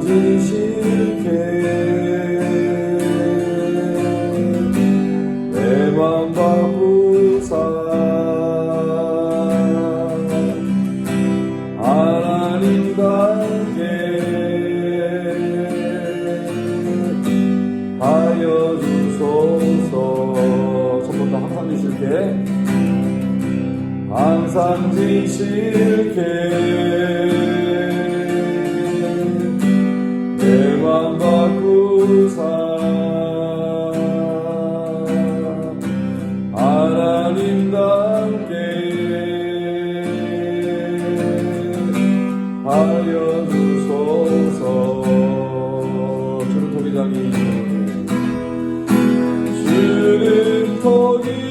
지실게. 내맘 바꾸사. 하나님답게 하여 주소서. 손부터 항상 지실게. 항상 지실게 하여 주소서. 주는 도기장이. 주는 도기장이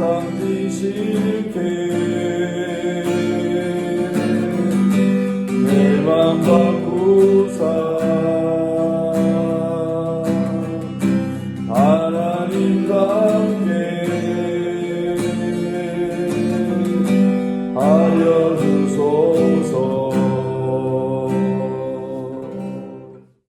Santi